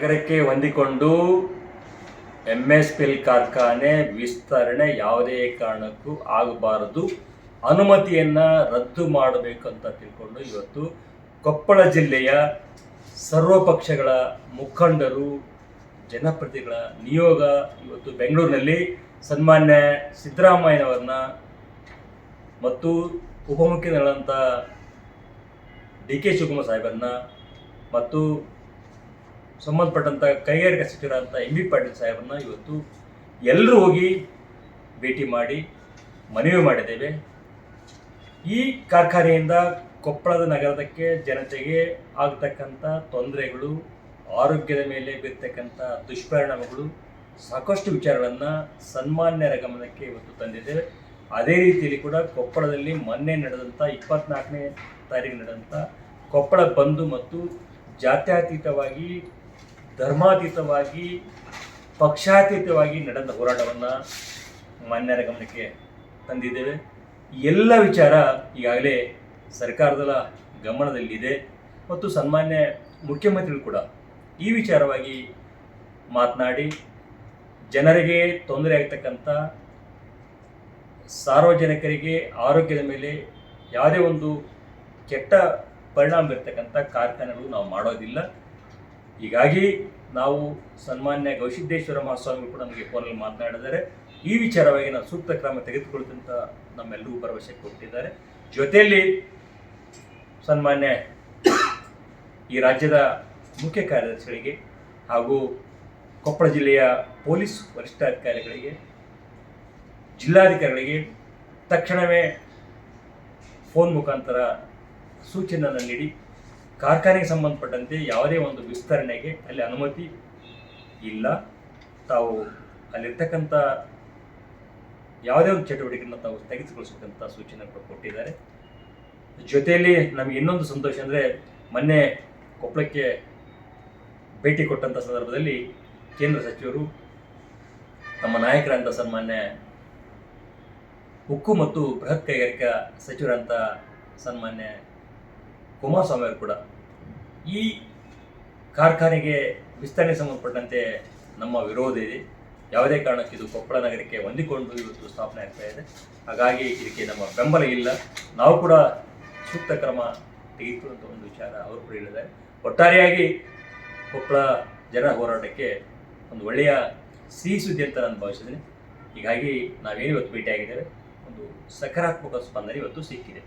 ನಗರಕ್ಕೆ ಹೊಂದಿಕೊಂಡು M S ಪಿಲ್ ಕಾರ್ಖಾನೆ ವಿಸ್ತರಣೆ ಯಾವುದೇ ಕಾರಣಕ್ಕೂ ಆಗಬಾರದು. ಅನುಮತಿಯನ್ನು ರದ್ದು ಮಾಡಬೇಕು ಅಂತ ತಿಳ್ಕೊಂಡು ಇವತ್ತು ಕೊಪ್ಪಳ ಜಿಲ್ಲೆಯ ಸರ್ವ ಪಕ್ಷಗಳ ಮುಖಂಡರು, ಜನಪ್ರತಿಗಳ ನಿಯೋಗ ಇವತ್ತು ಬೆಂಗಳೂರಿನಲ್ಲಿ ಸನ್ಮಾನ್ಯ ಸಿದ್ದರಾಮಯ್ಯನವರನ್ನ ಮತ್ತು ಉಪಮುಖ್ಯಮಂತ್ರಿಗಳಂಥ ಡಿ ಕೆ ಶಿವಕುಮಾರ್ ಸಾಹೇಬರನ್ನ ಮತ್ತು ಸಂಬಂಧಪಟ್ಟಂಥ ಕೈಗಾರಿಕಾ ಸಚಿವರಾದಂಥ ಎಂ ಬಿ ಪಾಟೀಲ್ ಸಾಹೇಬರನ್ನ ಇವತ್ತು ಎಲ್ಲರೂ ಹೋಗಿ ಭೇಟಿ ಮಾಡಿ ಮನವಿ ಮಾಡಿದ್ದೇವೆ. ಈ ಕಾರ್ಖಾನೆಯಿಂದ ಕೊಪ್ಪಳದ ನಗರದಕ್ಕೆ ಜನತೆಗೆ ಆಗ್ತಕ್ಕಂಥ ತೊಂದರೆಗಳು, ಆರೋಗ್ಯದ ಮೇಲೆ ಬೀರ್ತಕ್ಕಂಥ ದುಷ್ಪರಿಣಾಮಗಳು ಸಾಕಷ್ಟು ವಿಚಾರಗಳನ್ನು ಸನ್ಮಾನ್ಯರ ಗಮನಕ್ಕೆ ಇವತ್ತು ತಂದಿದ್ದೇವೆ ಅದೇ ರೀತಿಯಲ್ಲಿ ಕೂಡ ಕೊಪ್ಪಳದಲ್ಲಿ ಮೊನ್ನೆ ನಡೆದಂಥ ಇಪ್ಪತ್ನಾಲ್ಕನೇ ತಾರೀಕು ನಡೆದಂಥ ಕೊಪ್ಪಳ ಬಂದು ಮತ್ತು ಜಾತ್ಯತೀತವಾಗಿ ಧರ್ಮಾತೀತವಾಗಿ, ಪಕ್ಷಾತೀತವಾಗಿ ನಡೆದ ಹೋರಾಟವನ್ನು ಮಾನ್ಯರ ಗಮನಕ್ಕೆ ತಂದಿದ್ದೇವೆ. ಎಲ್ಲ ವಿಚಾರ ಈಗಾಗಲೇ ಸರ್ಕಾರದ ಗಮನದಲ್ಲಿದೆ ಮತ್ತು ಸನ್ಮಾನ್ಯ ಮುಖ್ಯಮಂತ್ರಿಗಳು ಕೂಡ ಈ ವಿಚಾರವಾಗಿ ಮಾತನಾಡಿ, ಜನರಿಗೆ ತೊಂದರೆ ಆಗ್ತಕ್ಕಂಥ ಸಾರ್ವಜನಿಕರಿಗೆ ಆರೋಗ್ಯದ ಮೇಲೆ ಯಾವುದೇ ಒಂದು ಕೆಟ್ಟ ಪರಿಣಾಮ ಬೀರ್ತಕ್ಕಂಥ ಕಾರ್ಖಾನೆಗಳು ನಾವು ಮಾಡೋದಿಲ್ಲ. ಹೀಗಾಗಿ ನಾವು ಸನ್ಮಾನ್ಯ ಗವಿಸಿದ್ದೇಶ್ವರ ಮಹಾಸ್ವಾಮಿ ಕೂಡ ನಮಗೆ ಫೋನಲ್ಲಿ ಮಾತನಾಡಿದ್ದಾರೆ. ಈ ವಿಚಾರವಾಗಿ ನಾವು ಸೂಕ್ತ ಕ್ರಮ ತೆಗೆದುಕೊಳ್ತಂತ ನಮ್ಮೆಲ್ಲರೂ ಭರವಸೆ ಕೊಟ್ಟಿದ್ದಾರೆ. ಜೊತೆಯಲ್ಲಿ ಸನ್ಮಾನ್ಯ ಈ ರಾಜ್ಯದ ಮುಖ್ಯ ಕಾರ್ಯದರ್ಶಿಗಳಿಗೆ ಹಾಗೂ ಕೊಪ್ಪಳ ಜಿಲ್ಲೆಯ ಪೊಲೀಸ್ ವರಿಷ್ಠಾಧಿಕಾರಿಗಳಿಗೆ, ಜಿಲ್ಲಾಧಿಕಾರಿಗಳಿಗೆ ತಕ್ಷಣವೇ ಫೋನ್ ಮುಖಾಂತರ ಸೂಚನೆಯನ್ನು ನೀಡಿ ಕಾರ್ಖಾನೆಗೆ ಸಂಬಂಧಪಟ್ಟಂತೆ ಯಾವುದೇ ಒಂದು ವಿಸ್ತರಣೆಗೆ ಅಲ್ಲಿ ಅನುಮತಿ ಇಲ್ಲ. ತಾವು ಅಲ್ಲಿರ್ತಕ್ಕಂಥ ಯಾವುದೇ ಒಂದು ಚಟುವಟಿಕೆಯನ್ನು ತಾವು ಸ್ಥಗಿತಗೊಳಿಸಬೇಕಂತ ಸೂಚನೆ ಕೂಡ ಕೊಟ್ಟಿದ್ದಾರೆ. ಜೊತೆಯಲ್ಲಿ ನಮಗೆ ಇನ್ನೊಂದು ಸಂತೋಷ ಅಂದರೆ ಮೊನ್ನೆ ಕೊಪ್ಪಳಕ್ಕೆ ಭೇಟಿ ಕೊಟ್ಟಂಥ ಸಂದರ್ಭದಲ್ಲಿ ಕೇಂದ್ರ ಸಚಿವರು ನಮ್ಮ ನಾಯಕರಂತ ಸನ್ಮಾನ್ಯ ಉಕ್ಕು ಮತ್ತು ಬೃಹತ್ ಕೈಗಾರಿಕಾ ಸಚಿವರಂತ ಸನ್ಮಾನ್ಯ ಕುಮಾರಸ್ವಾಮಿ ಅವರು ಕೂಡ ಈ ಕಾರ್ಖಾನೆಗೆ ವಿಸ್ತರಣೆ ಸಂಬಂಧಪಟ್ಟಂತೆ ನಮ್ಮ ವಿರೋಧ ಇದೆ. ಯಾವುದೇ ಕಾರಣಕ್ಕೆ ಇದು ಕೊಪ್ಪಳ ನಗರಕ್ಕೆ ಹೊಂದಿಕೊಂಡು ಇವತ್ತು ಸ್ಥಾಪನೆ ಆಗ್ತಾ ಇದೆ. ಹಾಗಾಗಿ ಇದಕ್ಕೆ ನಮ್ಮ ಬೆಂಬಲ ಇಲ್ಲ. ನಾವು ಕೂಡ ಸೂಕ್ತ ಕ್ರಮ ತೆಗೆದುಕೊಳ್ಳುವಂಥ ಒಂದು ವಿಚಾರ ಅವರು ಕೂಡ ಹೇಳಿದ್ದಾರೆ. ಒಟ್ಟಾರೆಯಾಗಿ ಕೊಪ್ಪಳ ಜನ ಹೋರಾಟಕ್ಕೆ ಒಂದು ಒಳ್ಳೆಯ ಸಿಹಿ ಸುದ್ದಿ ಅಂತ ನಾನು ಭಾವಿಸಿದ್ದೀನಿ ಹೀಗಾಗಿ ನಾವೇನು ಇವತ್ತು ಭೇಟಿಯಾಗಿದ್ದೇವೆ. ಒಂದು ಸಕಾರಾತ್ಮಕ ಸ್ಪಂದನೆ ಇವತ್ತು ಸಿಕ್ಕಿದೆ.